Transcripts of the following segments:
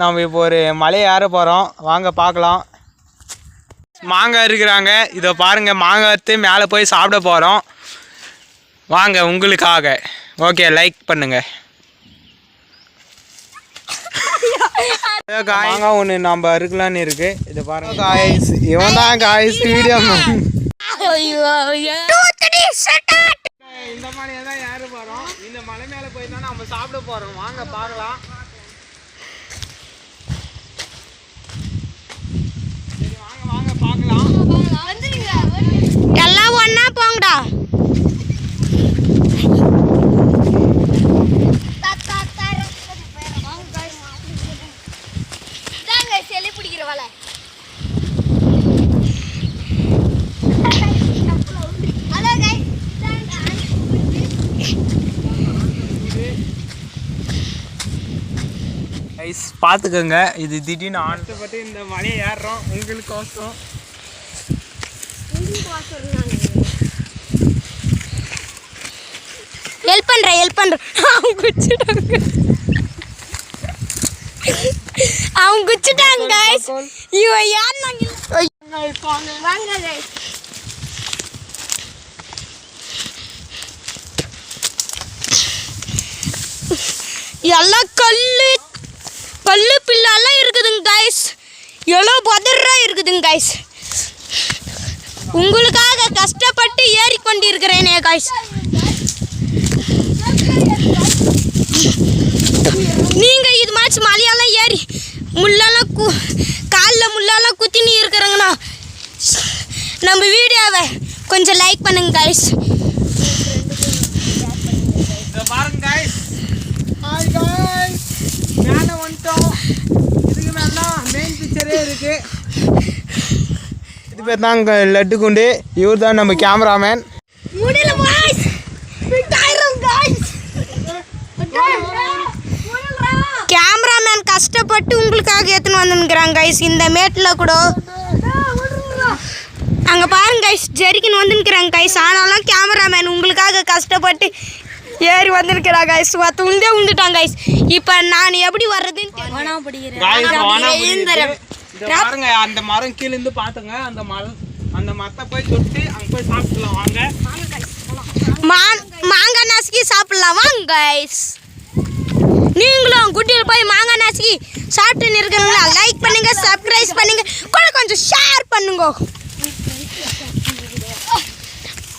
நாம் இப்போ ஒரு மலை ஏற போகிறோம் வாங்க பார்க்கலாம். மாங்காய் இருக்கிறாங்க. இதை பாருங்க மாங்காய் எடுத்து மேலே போய் சாப்பிட போகிறோம் வாங்க உங்களுக்காக. ஓகே லைக் பண்ணுங்க. மாங்காய் ஒன்று நம்ம அறுக்கலான்னு இருக்கு. இதை பாருங்க காய்ஸ் இவன் தான் காய்ஸ் வீடியோ இந்த மலையை தான் ஏற போகிறோம் இந்த மலை மேலே போய் தான் நம்ம சாப்பிட போகிறோம் வாங்க பார்க்கலாம் சரி வாங்க வாங்க பார்க்கலாம் ஒண்ணா போங்கடா செலி பிடிக்கிற வலை. ஹலோ கைஸ் பார்த்துக்கோங்க இது திடீர்னு ஆனப்பட்டு இந்த மலையை ஏறுறோம். உங்களுக்கோசம் ஹெல்ப் பண்றேன் ஹெல்ப் பண்றேன் அவங்க குச்சிட்டாங்க. அவங்க குச்சிட்டாங்க கைஸ் இவன் யார் வாங்க கைஸ் எல்லாம் கல்லு கல்லு பில்லெல்லாம் இருக்குதுங்க கைஸ் எவ்வளோ பதறா இருக்குதுங்க கைஸ் உங்களுக்காக கஷ்டப்பட்டு ஏறிக்கொண்டிருக்கிறேனே கைஸ் நீங்க இது மாதிரி மலையெல்லாம் ஏறி முள்ளெல்லாம் கு காலில் முள்ளெல்லாம் குத்தினி இருக்கிறாங்கண்ணா நம்ம வீடியோவை கொஞ்சம் லைக் பண்ணுங்க கைஸ் பாருங்க கைஸ் ஹாய் கைஸ் மேலே வந்துட்டோம். இதுக்கு மேலே தான் மெயின் பிக்சரே இருக்கு. இது பேர் தான் லட்டு குண்டு. இவர் தான் நம்ம கேமராமேன் முடியல கஷ்டப்பட்டு உங்களுக்காக எடுத்துன்னு வந்துருக்கிறாங்க கைஸ் இந்த மேட்டில் கூட. அங்கே பாருங்க கைஸ் ஜெரிக்கின்னு வந்துருக்கிறாங்க கைஸ் ஆனாலும் கேமராமேன் உங்களுக்காக கஷ்டப்பட்டு ஏறி வந்திருக்கிறாங்க கைஸ் உண்டே உண்டுட்டாங்க கைஸ் இப்போ நான் எப்படி வர்றதுன்னு அந்த மரம் கீழ இருந்து பாத்துங்க. அந்த மரம் அந்த மரத்தை போய் தொட்டு அங்க போய் சாப்பிடலாம். வாங்க. மாங்காய் நசுக்கி சாப்பிடலாம். வாங்க கைஸ் நீங்களும் குட்டியில் போய் மாங்காய் நசுக்கி சாப்பிட்டு இருக்கீங்களா லைக் பண்ணுங்க சப்ஸ்கிரைப் பண்ணுங்க. கூட கொஞ்சம் ஷேர் பண்ணுங்க.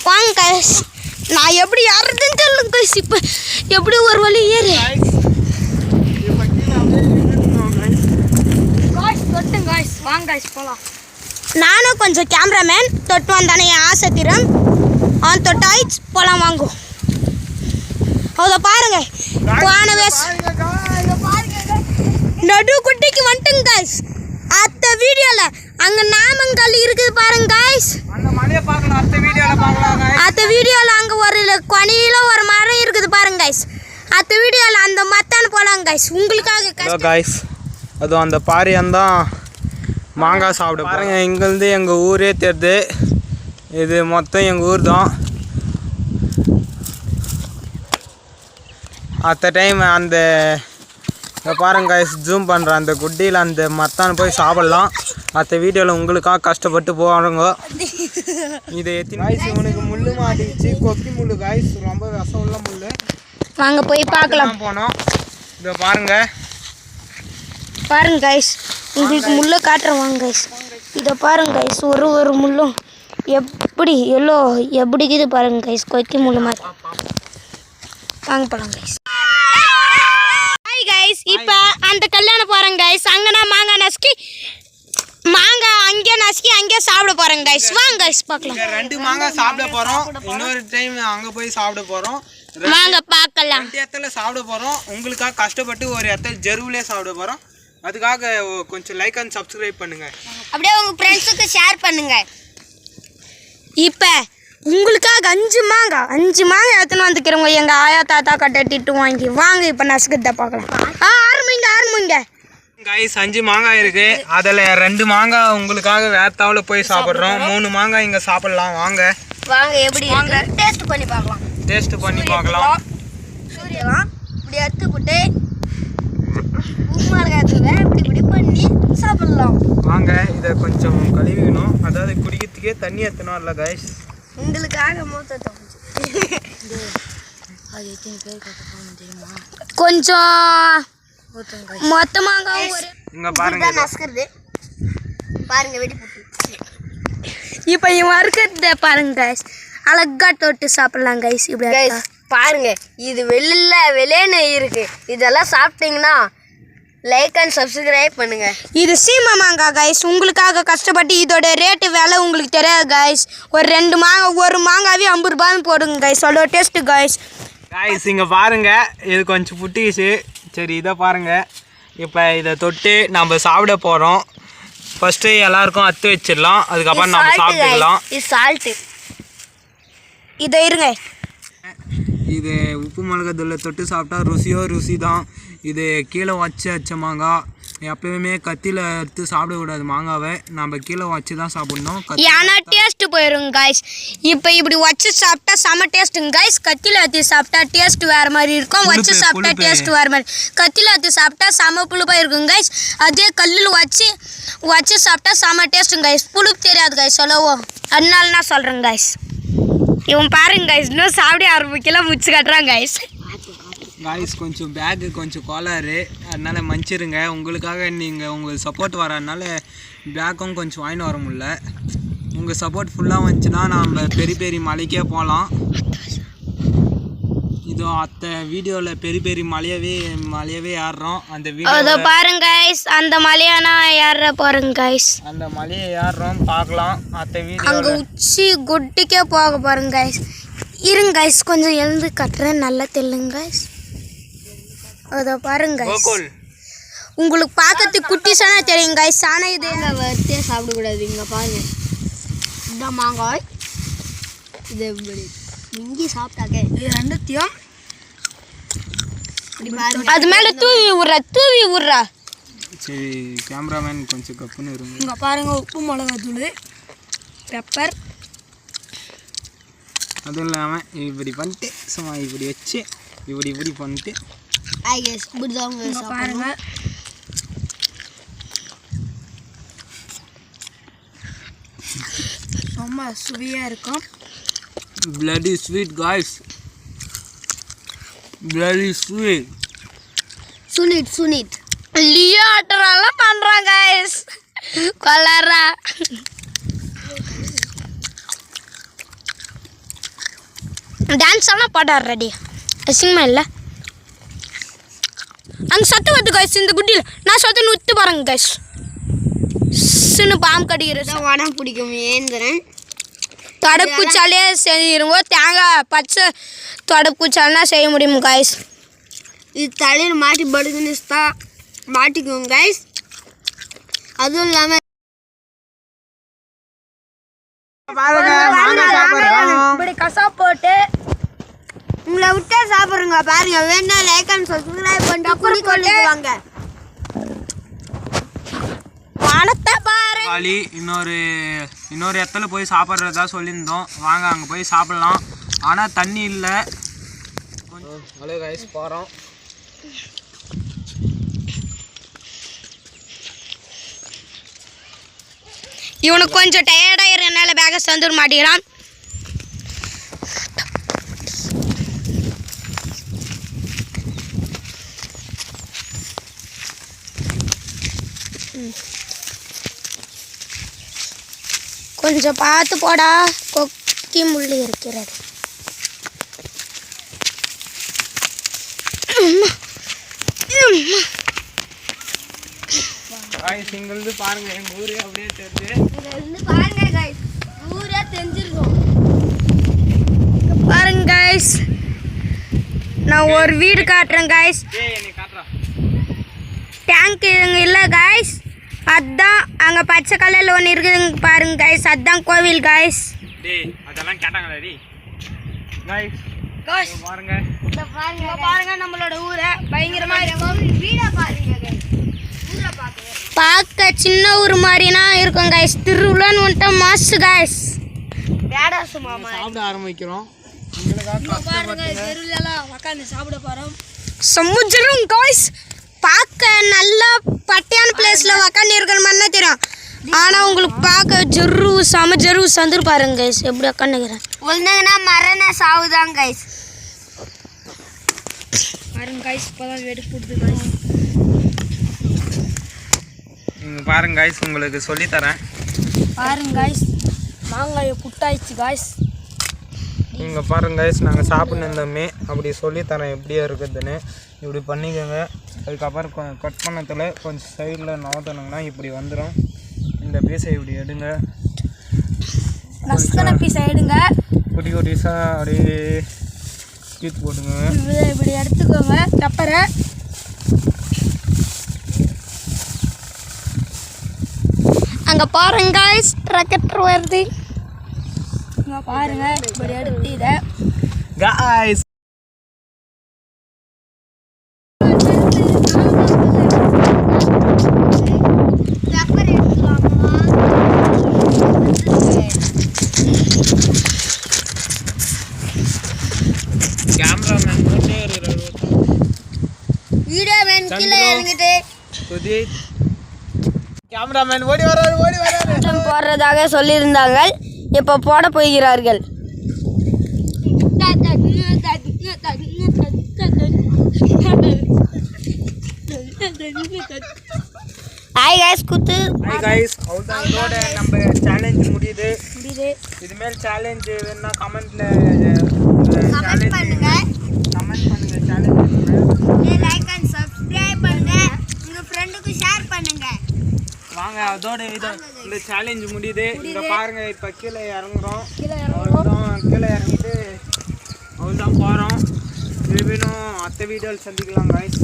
வாங்க கைஸ் நான் எப்படி ஏறதுன்னு தெரியல கைஸ் இப்போ எப்படி ஒரு வழி ஏறு. நானும் கொஞ்சம் கேமராமேன் தொட்டு வந்தானே என் ஆசை திறம் அவன் தொட்டாய்ச் போலாம் வாங்கும் அதை பாருங்க. போன வேஸ் நடு குட்டிக்கு வந்துட்டுங்க காய்ஸ் அத்த வீடியோல அங்க நாமங்கல் இருக்குது பாருங்க காய்ஸ் அடுத்த அத்த வீடியோல அங்க ஒரு கொனியில ஒரு மரம் இருக்குது பாருங்க காய்ஸ் அத்த வீடியோல அந்த மத்தான போகலாங்க காய்ஸ் உங்களுக்காக ஹலோ காய்ஸ் அதுவும் அந்த பாரியம் தான் மாங்காய் சாப்பிட பாருங்க இங்கேருந்து எங்கள் ஊரே தெரியுது. இது மொத்தம் எங்கள் ஊர் தான். அத்த டைம் அந்த பாருங்க காய்ஸ் ஜூம் பண்ணுறேன் அந்த குட்டியில் அந்த மத்தான போய் சாப்பிட்லாம். அத்த வீடியோவில் உங்களுக்காக கஷ்டப்பட்டு போவாங்க இது காய்ஸ் இவனுக்கு முள்ளு மாட்டிச்சு கொக்கி முள்ளு காய்ஸ் ரொம்ப விஷம் உள்ள முள்ளு. வாங்க போய் பார்க்கலாம். போனோம். இதை பாருங்க. பாருங்க கைஸ் உங்களுக்கு முள்ளை காட்டுறேன் வாங்க கைஸ் இதை பாருங்க கைஸ் ஒரு ஒரு முள்ளும் எப்படி எல்லோ எப்படி இருக்குது பாருங்க கைஸ் கொக்கி முள்ளு மாதிரி. வாங்க ஹாய் கைஸ் இப்போ அந்த கல்யாணம் போகிறேங்க கைஸ் அங்கனா மாங்காய் நசுக்கி மாங்காய் அங்கே நசுக்கி அங்கே சாப்பிட போகிறேங்க கைஸ் வாங்க கைஸ் பார்க்கலாம். ரெண்டு மாங்காய் சாப்பிட போறோம். இன்னொரு டைம் அங்க போய் சாப்பிட போறோம். வாங்க பார்க்கலாம். ரெண்டு இடத்துல சாப்பிட போறோம். உங்களுக்காக கஷ்டப்பட்டு ஒரு இடத்துல ஜெருவிலே சாப்பிட போறோம். அதுக்காக கொஞ்சம் லைக் அண்ட் சப்ஸ்கிரைப் பண்ணுங்க. அப்படியே உங்கள் ஃப்ரெண்ட்ஸுக்கு ஷேர் பண்ணுங்க. இப்போ உங்களுக்காக அஞ்சு மாங்காய் அஞ்சு மாங்காய் எடுத்துன்னு வந்துக்கிறவங்க. எங்கள் ஆயா தாத்தா கட்ட திட்டு வாங்கி வாங்க இப்போ நசுக்கத்தை பார்க்கலாம். ஆ ஆரம்பிங்க ஆரம்பிங்க. கைஸ் அஞ்சு மாங்காய் இருக்கு. அதில் ரெண்டு மாங்காய் உங்களுக்காக வேத்தாவில் போய் சாப்பிட்றோம். மூணு மாங்காய் இங்கே சாப்பிடலாம். வாங்க. வாங்க எப்படி டேஸ்ட் பண்ணி பார்க்கலாம். டேஸ்ட் பண்ணி பார்க்கலாம். சூரியலாம் இப்படி எடுத்து போட்டு உப்பு மிளகாய் தூள் வாங்க இதை கொஞ்சம் கழுவிக்கணும். அதாவது குடிக்கிறதுக்கே தண்ணி எத்தணும் இல்லை கைஸ் உங்களுக்காக மூத்த கொஞ்சம் மொத்தமாக ஒரு இங்கே பாருங்க. நசுக்கிறது. பாருங்க வெடி போட்டு. இப்போ இவன் இருக்கிறத பாருங்க கைஸ் அழகா தொட்டு சாப்பிடலாம் கைஸ் இப்படி கைஸ் பாருங்க இது வெளியில வெளியேன்னு இருக்கு. இதெல்லாம் சாப்பிட்டீங்கன்னா லைக் அண்ட் சப்ஸ்கிரைப் பண்ணுங்க. இது சீமா மாங்காய் கைஸ் உங்களுக்காக கஷ்டப்பட்டு இதோட ரேட்டு விலை உங்களுக்கு தெரியாது கைஸ் ஒரு ரெண்டு மாங்காய் ஒரு மாங்காவே ஐம்பது ரூபான்னு போடுங்க கைஸ் அதோட டேஸ்ட்டு கைஸ் காய்ஸ் இங்கே பாருங்க. இது கொஞ்சம் புட்டிச்சு சரி இதை பாருங்க. இப்போ இதை தொட்டு நம்ம சாப்பிட போகிறோம் ஃபஸ்ட்டு எல்லாருக்கும் அத்து வச்சிடலாம். அதுக்கப்புறம் நம்ம சாப்பிட்டுக்கலாம். இது சால்ட்டு இதை இருங்க. இது உப்பு மிளகாத்தூள் தொட்டு சாப்பிட்டா ருசியோ ருசி தான் இது கீழே வச்சு வச்ச மாங்காய் எப்பயுமே கத்தியில் எடுத்து சாப்பிடக்கூடாது மாங்காவை. நம்ம கீழே வச்சு தான் சாப்பிடணும். ஏன்னா டேஸ்ட் போயிடும் கைஸ் இப்போ இப்படி வச்சு சாப்பிட்டா செம டேஸ்ட்டுங்க கைஸ் கத்தியில் ஊற்றி சாப்பிட்டா டேஸ்ட் வேறு மாதிரி இருக்கும். வச்சு சாப்பிட்டா. டேஸ்ட் வேறு மாதிரி. கத்தியில் ஊற்றி சாப்பிட்டா செம புளிப்பாக இருக்கும் கைஸ் அதே கல்லில் வச்சு வச்சு சாப்பிட்டா செம டேஸ்ட்டுங்க கைஸ் புளிப்பு தெரியாது கைஸ் சொல்லவும். அதனால நான் சொல்கிறேன் கைஸ் இவன் பாருங்க கைஸ் இன்னும் சாப்பிட ஆரம்பிக்கல முச்சு கட்டுறான் கைஸ் காய்ஸ் கொஞ்சம் பேக்கு கொஞ்சம் கோளாறு அதனால மன்னிச்சிருங்க. உங்களுக்காக நீங்கள் உங்களுக்கு சப்போர்ட் வரதுனால பேக்கும் கொஞ்சம் வாங்கிட்டு வர முடியல. உங்கள் சப்போர்ட் ஃபுல்லாக வந்துச்சுன்னா நம்ம பெரிய பெரிய மலைக்கே போகலாம் இதோ அத்த வீடியோவில் பெரிய பெரிய மலையவே மலையவே ஏறுறோம். அந்த வீடியோ பாருங்க கைஸ் அந்த மலையானா ஏற போகிறேங்க கைஸ் அந்த மலையை ஏறுறோம் பார்க்கலாம். அத்த அங்கே வீடியோ உச்சி குட்டிக்கே போக பாருங்க கைஸ் இருங்க கைஸ் கொஞ்சம் எழுந்து கட்டுறேன். நல்லா தெல்லுங்க கைஸ் அதோ பாருங்க உங்களுக்கு பார்க்கறதுக்கு குட்டிஸானா தெரியும் கைஸ் ஆனால் இது வறுத்தே சாப்பிடக்கூடாது. இங்க பாருங்க. இந்த மாங்காய். இது இப்படி இங்கி சாப்பிட்டாக்க இது ரெண்டுத்தையும் அது மேலே தூவி விட்றா தூவி விட்றா சரி கேமராமேன் கொஞ்சம் கப்புன்னு இருங்க. இங்கே பாருங்க உப்பு மிளகா தூள் பெப்பர் அதுவும் இல்லாமல் இப்படி பண்ணிட்டு சும்மா இப்படி வச்சு இப்படி இப்படி பண்ணிட்டு ஐ கெஸ் இப்படி தான் அவங்க பாருங்க ரொம்ப சுவையாக இருக்கும் bloody sweet guys. Bloody sweet. சுனிட் சுனிட் லியோ ஆட்டரெல்லாம் பண்ணுறான் கைஸ் கொள்ளாரா டான்ஸ் எல்லாம் பாடார் ரெடி அசிங்கமா இல்லை அங்கே சத்து வருது கைஸ் இந்த குட்டியில். நான் சத்து நுத்து பாருங்க கைஸ் சின்ன பாம்பு கடிக்கிற தான் வடம் பிடிக்கும் ஏந்திரன். தடுப்பூச்சாலே செய்யிருங்கோ தேங்காய் பச்சை தடுப்பூச்சாலனா செய்ய முடியும் கைஸ் இது தலையில் மாட்டி படுக்குன்னு தான் மாட்டிக்குவோம் கைஸ் அதுவும் இல்லாமல் இப்படி கசா போட்டு உங்களை விட்டே சாப்பிடுங்க பாருங்க. வேணா லைக் அண்ட் சப்ஸ்கிரைப் பண்ணிட்டு குடி கொள்ளிட்டு வாங்க. வானத்தை பாரு. காலி இன்னொரு இன்னொரு இடத்துல போய் சாப்பிட்றதா சொல்லியிருந்தோம். வாங்க அங்கே போய் சாப்பிட்லாம். ஆனால் தண்ணி இல்லை. ஹலோ கைஸ் போகிறோம் இவனுக்கு கொஞ்சம் டயர்டாகிறனால பேக சந்தூர் மாட்டிக்கிறான் கொஞ்சம் பார்த்து போடா. கொக்கி முள்ளு இருக்கிறது. காய்ஸ் இங்கிருந்து பாருங்கள் எங்கள் ஊரே அப்படியே தெரிஞ்சு பாருங்க கைஸ் ஊரே தெரிஞ்சிருக்கும். பாருங்க கைஸ் நான் ஒரு வீடு காட்டுறேன் காட்டுறா. டேங்க் இல்லை கைஸ் அதான் அங்கே பச்சை கலரில் ஒன்று இருக்குதுங்க பாருங்க கைஸ் அதான் கோவில் கைஸ் டேய் அதெல்லாம் கேட்டாங்களா டி காய்ஸ் கைஸ் பாருங்க. இந்த பாருங்க பாருங்க நம்மளோட ஊரை. பயங்கரமா இருக்கும் வீடை பாருங்க பாருங்க பார்க்க சின்ன ஊர் மாதிரினா இருக்கும் கைஸ் திருவிழான்னு வந்துட்டா மாசு கைஸ் வேடாசு மாமா. சாப்பிட ஆரம்பிக்கிறோம். கஷ்டப்பட்டு தெருவிலலாம் உட்காந்து சாப்பிட போகிறோம் சமுத்திரம் கைஸ் பார்க்க நல்லா பட்டையான பிளேஸ்ல உக்காந்து இருக்கிற மாதிரி தெரியும். ஆனால் உங்களுக்கு பார்க்க ஜெரு செம ஜெரு சந்துரு பாருங்க கைஸ் எப்படி உட்காந்துக்கிறேன் விழுந்தாங்கன்னா மரண சாவுதான் கைஸ் பாருங்க கைஸ் இப்போதான் வெடிப்புடுது கைஸ் இங்கே பாருங்க காய்ஸ் உங்களுக்கு சொல்லித்தரேன். பாருங்க கைஸ் மாங்காயை புட்டாயிடுச்சு கைஸ் இங்கே பாருங்க காய்ஸ் நாங்கள் சாப்பிட்டு இருந்தோமே அப்படி சொல்லித்தரேன் எப்படியா இருக்குதுன்னு. இப்படி பண்ணிக்கோங்க. அதுக்கப்புறம் கட் பண்ணத்தில் கொஞ்சம் சைடில் நவத்தணுங்கன்னா இப்படி வந்துடும் இந்த பீஸை இப்படி எடுங்க. பீஸ் ஆயிடுங்க குட்டி குட்டிஸாக அப்படியே தூக்கி போட்டுங்க. இப்படி எடுத்துக்கோங்க. பெப்பரை அங்கே பாருங்க கைஸ் ட்ரக்கெட்டர் வருது. இங்கே பாருங்க இப்படி எடுத்து இதை. காய்ஸ் கேமராமேன் ஓடி வராரு ஓடி வராரு போடுறதாக சொல்லியிருந்தாங்க இப்போ போட போகிறார்கள்? ஹாய் கைஸ் குத்து. ஹாய் காய்ஸ் அவ்வளோதான் இதோட நம்ம சேலஞ்ச் முடியுது. முடியுது. இதுமேல் சேலஞ்ச் வேணும்னா கமெண்ட்ல கமெண்ட் பண்ணுங்க கமெண்ட் பண்ணுங்க சேலஞ்ச் லைக் அண்ட் சப்ஸ்கிரைப் பண்ணுங்க உங்க ஃப்ரெண்டுக்கு ஷேர் பண்ணுங்க வாங்க அதோட இது இந்த சேலஞ்ச் முடியுது. இங்க பாருங்க இப்ப கீழே இறங்குறோம். அவ்வளோதான் கீழே இறங்கிட்டு அவ்வளோதான் போகிறோம் திரும்பினும் அத்தை வீடியோவில் சந்திக்கலாம் காய்ஸ்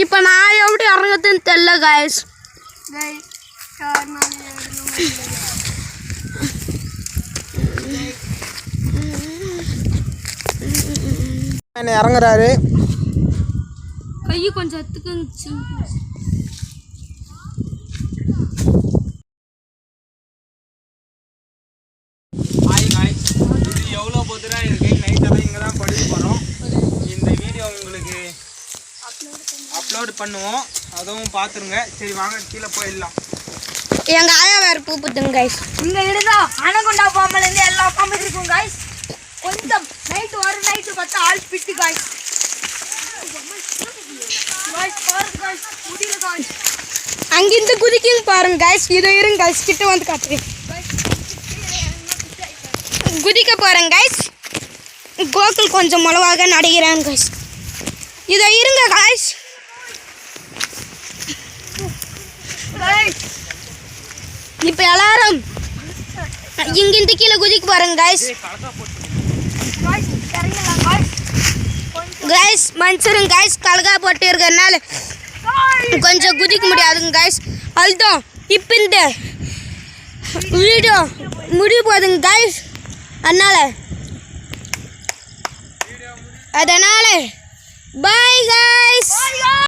இப்போ நான் எப்படி கைஸ் என்ன இறங்குறாரு. கை கொஞ்சம் எத்துக்குச்சு எவ்வளோ பொதுராக இருக்கு? நைட்டெல்லாம் இங்கே தான் படுக்க போகிறோம் இந்த வீடியோ உங்களுக்கு அப்லோட் பண்ணுவோம். அதுவும் பார்த்துருங்க சரி வாங்க கீழே போயிடலாம். எங்க ஆயா வேற பூ புத்துங்க கைஸ் இங்க இருந்தா அனகொண்டா பாம்புல இருந்து எல்லா பாம்பும் இருக்கும் காய்ஸ் கொஞ்சம் நைட் ஒரு நைட் பார்த்தா ஆள் பிட்டு காய்ஸ் அங்கிருந்து குதிக்குங்க பாருங்க கைஸ் இதோ இருங்க கைஸ் கிட்ட வந்து காட்டுறேன். குதிக்க போறேன் கைஸ் கோகுல் கொஞ்சம் மிளவாக நடிகிறேன் கைஸ் இதோ இருங்க கைஸ் இப்போ எல்லாரும் இங்கிருந்து கீழே குதிக்க போறேங்க கைஸ் கைஸ் மனுஷருங்க கைஸ் கலகா போட்டு இருக்கிறதுனால கொஞ்சம் குதிக்க முடியாதுங்க கைஸ் அதுதான் இப்போ இந்த வீடியோ முடிய போகுதுங்க கைஸ் அதனால அதனால